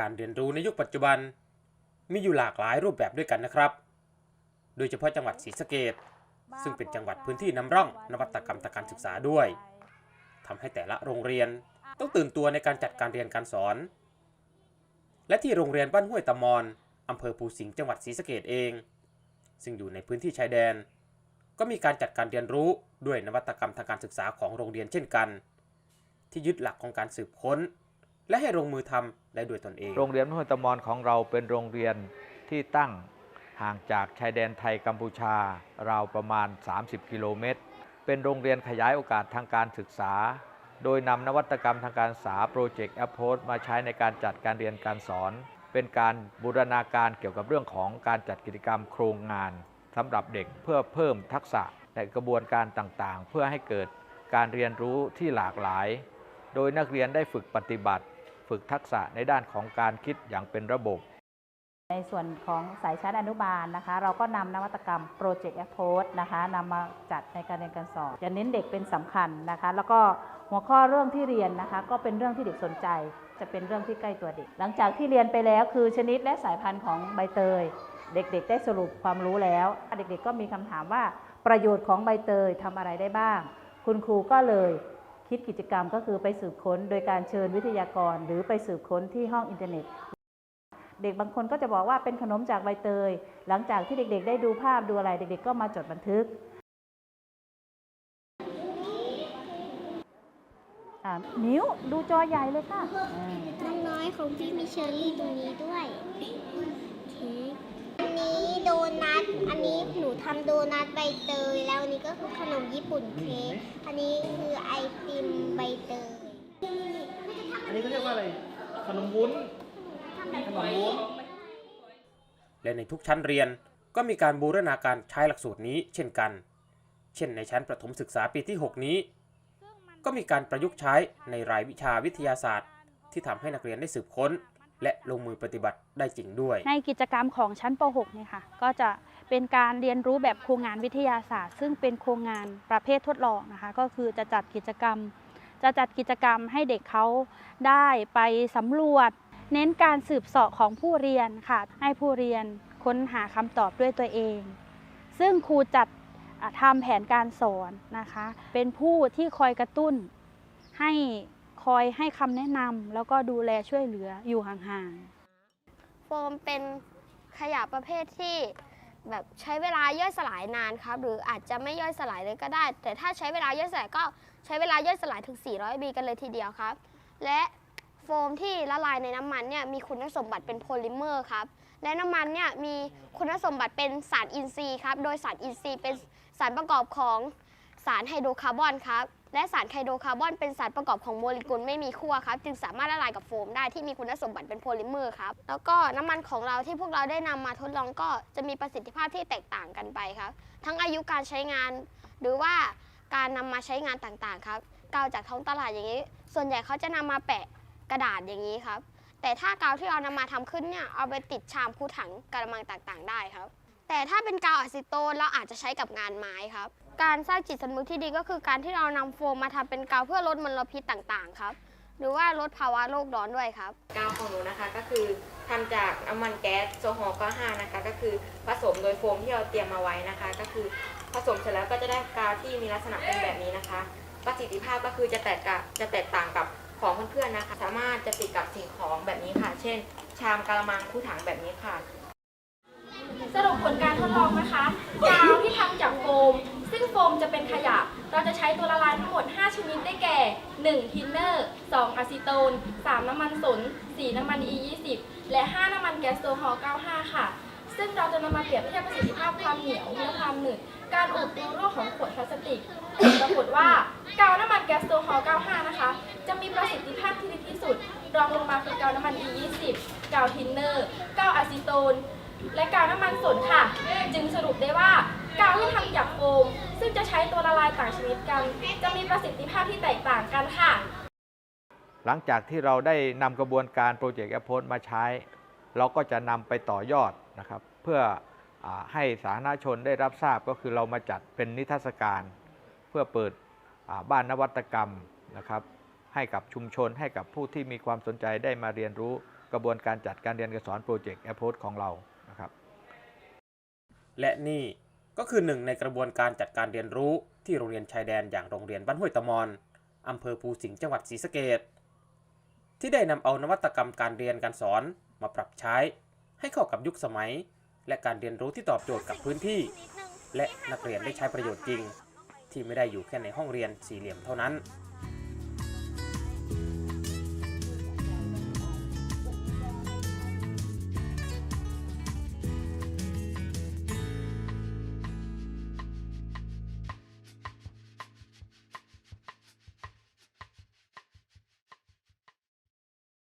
การเรียนรู้ในยุคปัจจุบัน มีอยู่หลากหลายรูปแบบด้วยกันนะครับ โดยเฉพาะจังหวัดศรีสะเกดซึ่งเป็นจังหวัดพื้นที่นำร่องนวัตกรรมทางการศึกษาด้วยทำให้แต่ละโรงเรียนต้องตื่นตัวในการจัดการเรียนการสอน และที่โรงเรียนบ้านห้วยตะมอนอำเภอภูสิงห์จังหวัดศรีสะเกดเอง ซึ่งอยู่ในพื้นที่ชายแดน ก็มีการจัดการเรียนรู้ด้วยนวัตกรรมทางการศึกษาของโรงเรียนเช่นกัน ที่ยึดหลักของการสืบค้น และให้ลงมือทำได้ด้วยตนเอง โรงเรียนห้วยตะมอนของเราเป็นโรงเรียนที่ตั้งห่างจากชายแดนไทยกัมพูชา ราวประมาณ 30 กิโลเมตร เป็นโรงเรียนขยายโอกาสทางการศึกษา โดยนำนวัตกรรมทางการศึกษาโปรเจกต์แอปโพสมาใช้ในการจัดการเรียนการสอน เป็นการบูรณาการเกี่ยวกับเรื่องของการจัดกิจกรรมโครงงานสำหรับเด็กเพื่อเพิ่มทักษะในกระบวนการต่างๆ เพื่อให้เกิดการเรียนรู้ที่หลากหลาย โดยนักเรียนได้ฝึกปฏิบัติ ฝึกทักษะในด้านของการคิดอย่างเป็นระบบ ในส่วนของสายชั้นอนุบาลนะคะ เราก็นำนวัตกรรม Project Approach นะคะนำมาจัดในการเรียนการสอนจะเน้นเด็กเป็นสำคัญนะคะ แล้วก็หัวข้อเรื่องที่เรียนนะคะ ก็เป็นเรื่องที่เด็กสนใจ จะเป็นเรื่องที่ใกล้ตัวเด็ก หลังจากที่เรียนไปแล้วคือชนิดและสายพันธุ์ของใบเตย เด็กๆ ได้สรุปความรู้แล้ว เด็กๆ ก็มีคำถามว่าประโยชน์ของใบเตยทำอะไรได้บ้าง คุณครูก็เลย คิดกิจกรรมก็คือไปสืบค้นโดยการเชิญวิทยากร หรือไปสืบค้นที่ห้องอินเทอร์เน็ต เด็กบางคนก็จะบอกว่าเป็นขนมจากใบเตย หลังจากที่เด็กๆ ได้ดูภาพดูอะไรเด็กๆ ก็มาจดบันทึก นิ้วดูจอใหญ่เลยค่ะน้องน้อยของพี่มีเชอรี่ตรงนี้ด้วย ทำโดนัทใบเตย แล้วอันนี้ก็คือขนมญี่ปุ่นเค้กอันนี้คือไอติมใบเตยอันนี้เขาเรียกว่าอะไร ขนมวุ้น ขนมวุ้น และในทุกชั้นเรียนก็มีการบูรณาการใช้หลักสูตรนี้เช่นกัน เช่นในชั้นประถมศึกษาปีที่ 6 นี้ ก็มีการประยุกต์ใช้ในรายวิชาวิทยาศาสตร์ ที่ทำให้นักเรียนได้สืบค้น และลงมือปฏิบัติได้จริงด้วย ในกิจกรรมของชั้นป .6 เนี่ยค่ะก็จะเป็นการเรียนรู้แบบโครงงานวิทยาศาสตร์ ซึ่งเป็นโครงงานประเภททดลองนะคะก็คือจะจัดกิจกรรม จะจัดกิจกรรมให้เด็กเขาได้ไปสำรวจ เน้นการสืบเสาะของผู้เรียนค่ะ ให้ผู้เรียนค้นหาคำตอบด้วยตัวเอง ซึ่งครูจัดทำแผนการสอนนะคะ เป็นผู้ที่คอยกระตุ้นให้ คอยให้คำแนะนำแล้วก็ดูแลช่วยเหลืออยู่ห่างๆ โฟมเป็นขยะประเภทที่แบบใช้เวลาย่อยสลายนานครับ หรืออาจจะไม่ย่อยสลายเลยก็ได้ แต่ถ้าใช้เวลาย่อยสลายก็ใช้เวลาย่อยสลายถึง 400 ปีกันเลยทีเดียวครับ และโฟมที่ละลายในน้ำมันเนี่ยมีคุณสมบัติเป็นโพลิเมอร์ครับ และน้ำมันเนี่ยมีคุณสมบัติเป็นสารอินทรีย์ครับ โดยสารอินทรีย์เป็นสารประกอบของสารไฮโดรคาร์บอนครับ และสารไฮโดรคาร์บอนเป็นสารประกอบของโมเลกุลไม่มีขั้วครับ จึงสามารถละลายกับโฟมได้ที่มีคุณสมบัติเป็นโพลิเมอร์ครับ แล้วก็น้ำมันของเราที่พวกเราได้นำมาทดลองก็จะมีประสิทธิภาพที่แตกต่างกันไปครับ ทั้งอายุการใช้งาน หรือว่าการนำมาใช้งานต่างๆครับกาวจากท้องตลาดอย่างนี้ ส่วนใหญ่เขาจะนำมาแปะกระดาษอย่างนี้ครับ แต่ถ้ากาวที่เรานำมาทำขึ้นเนี่ยเอาไปติดชามคูถังกระมังต่างๆ ได้ครับ แต่ถ้าเป็นกาวอะซิโตนเราอาจจะใช้กับงานไม้ครับ การสร้างจิตสำนึกที่ดีก็คือการที่เรานำโฟมมาทำเป็นกาวเพื่อลดมลพิษต่างๆ ครับ หรือว่าลดภาวะโลกร้อนด้วยครับ กาวของหนูนะคะก็คือทำจากน้ำมันแก๊สโซฮอล์95นะคะ ก็คือผสมโดยโฟมที่เราเตรียมมาไว้นะคะ ก็คือผสมเสร็จแล้วก็จะได้กาวที่มีลักษณะเป็นแบบนี้นะคะ ประสิทธิภาพก็คือจะแตกกับจะแตกต่างกับของเพื่อนๆนะคะ สามารถจะติดกับสิ่งของแบบนี้ค่ะ เช่น ชามกะละมังคู่ถังแบบนี้ค่ะ สรุปผลการทดลองนะคะ กาวที่ทำจากโฟม 1. ทินเนอร์ 2. อะซิโตน 3. น้ำมันสน 4. น้ำมัน E20 และ 5 น้ำมันแก๊สโซฮอล์95 ค่ะ ซึ่งเราจะนำมาเปรียบเทียบประสิทธิภาพความเหนียวและความหนืด การอุดรูรั่วของขวดพลาสติกปรากฏว่ากาวน้ำมันแก๊สโซฮอล์95 นะคะ จะมีประสิทธิภาพที่ดีที่สุด รองลงมาคือกาวน้ำมัน E20 กาวทินเนอร์ กาวอะซิโตน และกาวน้ำมันสนค่ะ จึงสรุปได้ว่า กาวที่ทำจากโฟมซึ่งจะใช้ตัวละลายต่างชนิดกัน จะมีประสิทธิภาพที่แตกต่างกันค่ะ หลังจากที่เราได้นำกระบวนการโปรเจกต์แอปโพสมาใช้ เราก็จะนำไปต่อยอดนะครับเพื่ออาให้สาธารณชนได้รับทราบก็คือเรามาจัดเป็นนิทรรศการ เพื่อเปิดอ่าบ้านนวัตกรรมนะครับให้กับชุมชนให้กับผู้ที่มีความสนใจได้มาเรียนรู้กระบวนการจัดการเรียนการสอนโปรเจกต์แอปโพสของเรานะครับและนี่ ก็คือหนึ่งในกระบวนการจัดการเรียนรู้ที่โรงเรียนชายแดนอย่างโรงเรียนบ้านห้วยตะมอนอำเภอภูสิงห์จังหวัดศรีสะเกษที่ได้นำเอานวัตกรรมการเรียนการสอนมาปรับใช้ ให้เข้ากับยุคสมัย และการเรียนรู้ที่ตอบโจทย์กับพื้นที่ และนักเรียนได้ใช้ประโยชน์จริง ที่ไม่ได้อยู่แค่ในห้องเรียนสี่เหลี่ยมเท่านั้นน